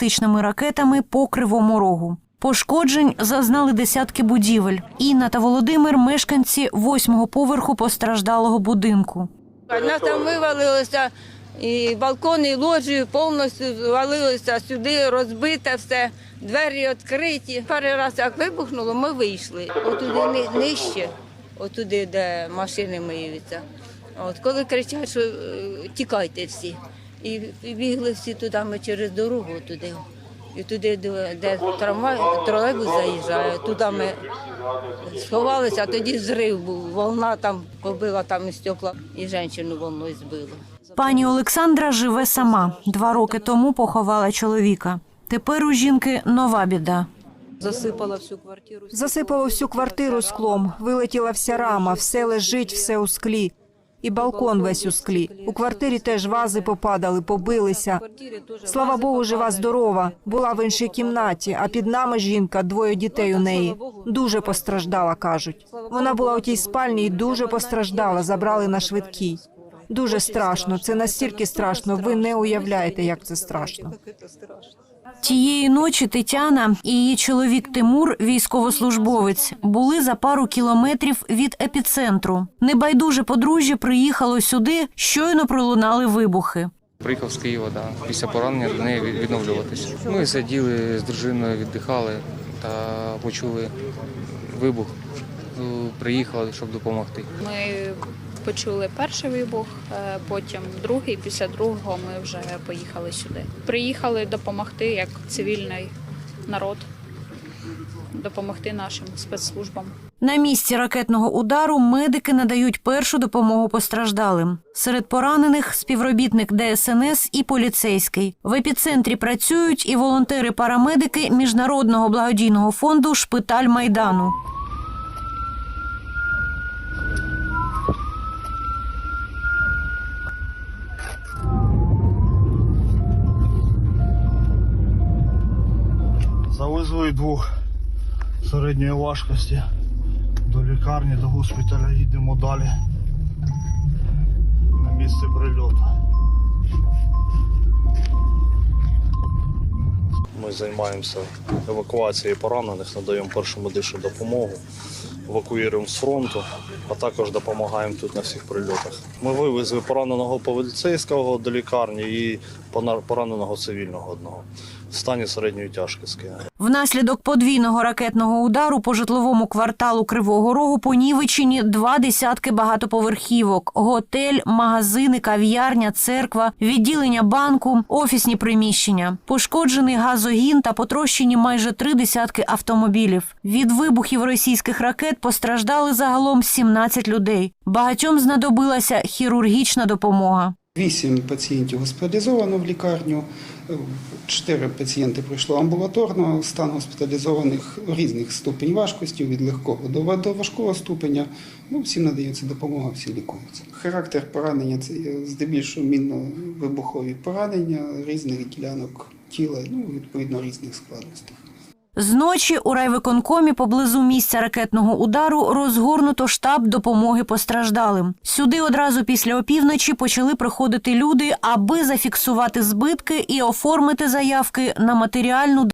балістичними ракетами по кривому рогу. Пошкоджень зазнали десятки будівель. Інна та Володимир мешканці восьмого поверху постраждалого будинку. А Нас там вивалилося і балкон, і ложі повністю звалилося сюди, розбите все, двері відкриті. Перший раз як вибухнуло, ми вийшли. Отуди ни- нижче, отуди, де машини миються. От коли кричать, що е, тікайте всі. І бігли всі туди, ми через дорогу туди. І туди, де трамвай, тролейбус заїжджає, туди ми сховалися, а тоді зрив був. Волна там побила там і стекла, і жінку волною збила. Пані Олександра живе сама. Два роки тому поховала чоловіка. Тепер у жінки нова біда. Засипала всю квартиру. Засипало всю квартиру склом, вилетіла вся рама, все лежить, все у склі. І балкон весь у склі. У квартирі теж вази попадали, побилися. Слава Богу, жива здорова. Була в іншій кімнаті, а під нами жінка, двоє дітей у неї. Дуже постраждала, кажуть. Вона була у тій спальні і дуже постраждала, забрали на швидкій. Дуже страшно. Це настільки страшно. Ви не уявляєте, як це страшно. Тієї ночі Тетяна і її чоловік Тимур, військовослужбовець, були за пару кілометрів від епіцентру. Небайдуже подружжя приїхало сюди, щойно пролунали вибухи. Приїхав з Києва, да. після поранення до неї відновлюватися. Ми сиділи з дружиною, віддихали та почули вибух. Ну, Приїхали, щоб допомогти. Ми почули перший вибух, е, потім другий. Після другого ми вже поїхали сюди. Приїхали допомогти як цивільний народ, допомогти нашим спецслужбам. На місці ракетного удару медики надають першу допомогу постраждалим. Серед поранених співробітник ДСНС і поліцейський. В епіцентрі працюють і волонтери-парамедики міжнародного благодійного фонду Шпиталь Майдану. Завезли двох середньої важкості до лікарні, до госпіталя. Їдемо далі на місце прильоту. Ми займаємося евакуацією поранених, надаємо першу медичну допомогу, евакуюємо з фронту, а також допомагаємо тут на всіх прильотах. Ми вивезли пораненого поліцейського до лікарні і пораненого цивільного одного стані середньої тяжкості. Внаслідок подвійного ракетного удару по житловому кварталу Кривого Рогу понівечені два десятки багатоповерхівок: готель, магазини, кав'ярня, церква, відділення банку, офісні приміщення. Пошкоджений газогін та потрощені майже три десятки автомобілів. Від вибухів російських ракет постраждали загалом 17 людей. Багатьом знадобилася хірургічна допомога. Вісім пацієнтів госпіталізовано в лікарню, чотири пацієнти пройшло амбулаторно, стан госпіталізованих різних ступень важкості від легкого до важкого ступеня. Ну, всім надається допомога, всі лікуються. Характер поранення це здебільшого мінно-вибухові поранення різних ділянок тіла, ну відповідно різних складностей. Зночі у райвиконкомі поблизу місця ракетного удару розгорнуто штаб допомоги постраждалим. Сюди одразу після опівночі почали приходити люди, аби зафіксувати збитки і оформити заявки на матеріальну